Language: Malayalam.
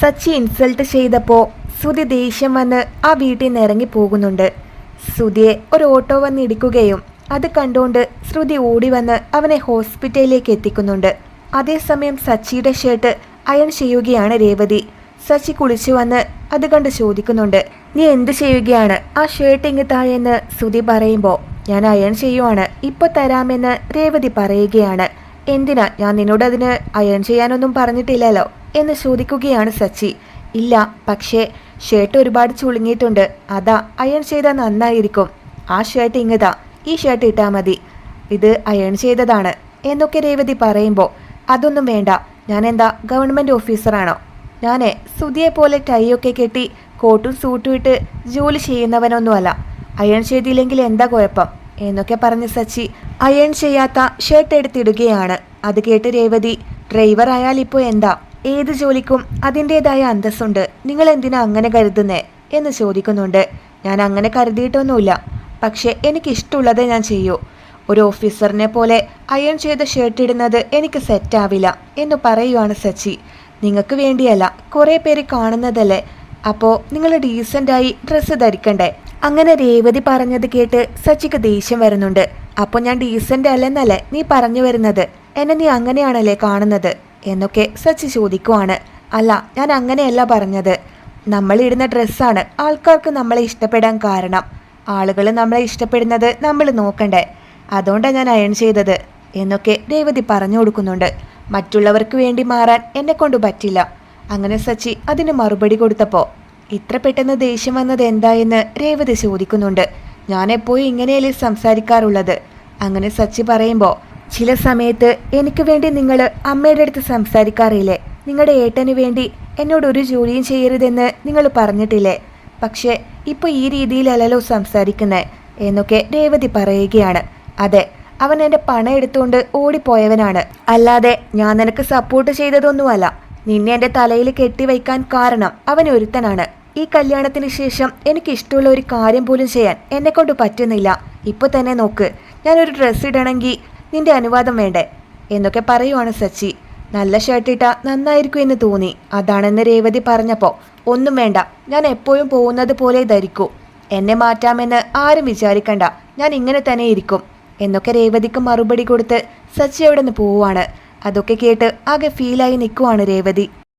സച്ചി ഇൻസൾട്ട് ചെയ്തപ്പോൾ സുതി ദേഷ്യം വന്ന് ആ വീട്ടിൽ നിന്ന് ഇറങ്ങി പോകുന്നുണ്ട്. സുതിയെ ഒരു ഓട്ടോ വന്ന് ഇടിക്കുകയും അത് കണ്ടുകൊണ്ട് ശ്രുതി ഓടി വന്ന് അവനെ ഹോസ്പിറ്റലിലേക്ക് എത്തിക്കുന്നുണ്ട്. അതേസമയം സച്ചിയുടെ ഷർട്ട് അയൺ ചെയ്യുകയാണ് രേവതി. സച്ചി കുളിച്ചു വന്ന് അത് കണ്ട് ചോദിക്കുന്നുണ്ട് നീ എന്ത് ചെയ്യുകയാണ്? ആ ഷർട്ട് ഇങ്ങ് താഴെന്ന് സുതി പറയുമ്പോൾ ഞാൻ അയൺ ചെയ്യുവാണ്. ഇപ്പൊ തരാമെന്ന് രേവതി പറയുകയാണ്. എന്തിനാ? ഞാൻ നിന്നോട് അതിന് അയൺ ചെയ്യാനൊന്നും പറഞ്ഞിട്ടില്ലല്ലോ. എന്ന് ചോദിക്കുകയാണ് സച്ചി. ഇല്ല പക്ഷേ ഷർട്ട് ഒരുപാട് ചുളുങ്ങിയിട്ടുണ്ട്. അതാ അയൺ ചെയ്താൽ നന്നായിരിക്കും. ആ ഷർട്ട് ഇങ്ങതാ. ഈ ഷർട്ട് ഇട്ടാൽ മതി. ഇത് അയൺ ചെയ്തതാണ്. എന്നൊക്കെ രേവതി പറയുമ്പോൾ അതൊന്നും വേണ്ട. ഞാൻ എന്താ ഗവൺമെന്റ് ഓഫീസറാണോ ഞാനേ സുധിയെ പോലെ ടൈയൊക്കെ കെട്ടി കോട്ടും സൂട്ടും ഇട്ട് ജോലി ചെയ്യുന്നവനൊന്നുമല്ല. അയൺ ചെയ്തില്ലെങ്കിൽ എന്താ കുഴപ്പം? എന്നൊക്കെ പറഞ്ഞ് സച്ചി അയൺ ചെയ്യാത്ത ഷർട്ട് എടുത്തിടുകയാണ്. അത് കേട്ട് രേവതി ഡ്രൈവർ ആയാൽ ഇപ്പോൾ എന്താ? ഏത് ജോലിക്കും അതിന്റെതായ അന്തസ്സുണ്ട്. നിങ്ങൾ എന്തിനാ അങ്ങനെ കരുതുന്നേ? എന്ന് ചോദിക്കുന്നുണ്ട്. ഞാൻ അങ്ങനെ കരുതിയിട്ടൊന്നുമില്ല. പക്ഷേ എനിക്കിഷ്ടമുള്ളതേ ഞാൻ ചെയ്യൂ. ഒരു ഓഫീസറിനെ പോലെ അയൺ ചെയ്ത ഷർട്ട് ഇടുന്നത് എനിക്ക് സെറ്റാവില്ല എന്ന് പറയുവാണ് സച്ചി. നിങ്ങൾക്ക് വേണ്ടിയല്ല കുറേ പേര് കാണുന്നതല്ലേ? അപ്പോൾ നിങ്ങൾ ഡീസന്റായി ഡ്രസ്സ് ധരിക്കണ്ടേ? അങ്ങനെ രേവതി പറഞ്ഞത് കേട്ട് സച്ചിക്ക് ദേഷ്യം വരുന്നുണ്ട്. അപ്പോൾ ഞാൻ ഡീസന്റ് അല്ലെന്നല്ലേ നീ പറഞ്ഞു വരുന്നത്? എന്നെ നീ അങ്ങനെയാണല്ലേ കാണുന്നത്? എന്നൊക്കെ സച്ചി ചോദിക്കുവാണ്. അല്ല ഞാൻ അങ്ങനെയല്ല പറഞ്ഞത്. നമ്മൾ ഇടുന്ന ഡ്രസ്സാണ് ആൾക്കാർക്ക് നമ്മളെ ഇഷ്ടപ്പെടാൻ കാരണം. ആളുകൾ നമ്മളെ ഇഷ്ടപ്പെടുന്നത് നമ്മൾ നോക്കണ്ടേ. അതുകൊണ്ടാണ് ഞാൻ അയൺ ചെയ്തത് എന്നൊക്കെ രേവതി പറഞ്ഞു കൊടുക്കുന്നുണ്ട്. മറ്റുള്ളവർക്ക് വേണ്ടി മാറാൻ എന്നെ കൊണ്ട് പറ്റില്ല. അങ്ങനെ സച്ചി അതിന് മറുപടി കൊടുത്തപ്പോൾ ഇത്ര പെട്ടെന്ന് ദേഷ്യം വന്നത് എന്തായെന്ന് രേവതി ചോദിക്കുന്നുണ്ട്. ഞാൻ എപ്പോഴും ഇങ്ങനെയല്ലേ സംസാരിക്കാറുള്ളത്? അങ്ങനെ സച്ചി പറയുമ്പോൾ ചില സമയത്ത് എനിക്ക് വേണ്ടി നിങ്ങൾ അമ്മയുടെ അടുത്ത് സംസാരിക്കാറില്ലേ? നിങ്ങളുടെ ഏട്ടന് വേണ്ടി എന്നോട് ഒരു ജോലിയും ചെയ്യരുതെന്ന് നിങ്ങൾ പറഞ്ഞിട്ടില്ലേ? പക്ഷേ ഇപ്പോൾ ഈ രീതിയിലല്ലല്ലോ സംസാരിക്കുന്നത് എന്നൊക്കെ രേവതി പറയുകയാണ്. അതെ അവൻ എന്റെ പണം എടുത്തുകൊണ്ട് ഓടിപ്പോയവനാണ്. അല്ലാതെ ഞാൻ നിനക്ക് സപ്പോർട്ട് ചെയ്തതൊന്നുമല്ല. നിന്നെ എന്റെ തലയിൽ കെട്ടിവയ്ക്കാൻ കാരണം അവൻ ഒരുത്തനാണ്. ഈ കല്യാണത്തിന് ശേഷം എനിക്ക് ഇഷ്ടമുള്ള ഒരു കാര്യം പോലും ചെയ്യാൻ എന്നെക്കൊണ്ട് പറ്റുന്നില്ല. ഇപ്പോൾ തന്നെ നോക്ക് ഞാനൊരു ഡ്രസ്സ് ഇടണമെങ്കിൽ നിന്റെ അനുവാദം വേണ്ടേ? എന്നൊക്കെ പറയുവാണ് സച്ചി. നല്ല ഷർട്ടിട്ട നന്നായിരിക്കും എന്ന് തോന്നി. അതാണെന്ന് രേവതി പറഞ്ഞപ്പോൾ ഒന്നും വേണ്ട. ഞാൻ എപ്പോഴും പോകുന്നത് പോലെ ധരിക്കൂ. എന്നെ മാറ്റാമെന്ന് ആരും വിചാരിക്കണ്ട. ഞാൻ ഇങ്ങനെ തന്നെ ഇരിക്കും. എന്നൊക്കെ രേവതിക്ക് മറുപടി കൊടുത്ത് സച്ചി അവിടെ നിന്ന് പോവുകയാണ് അതൊക്കെ കേട്ട് ആകെ ഫീലായി നിൽക്കുവാണ് രേവതി.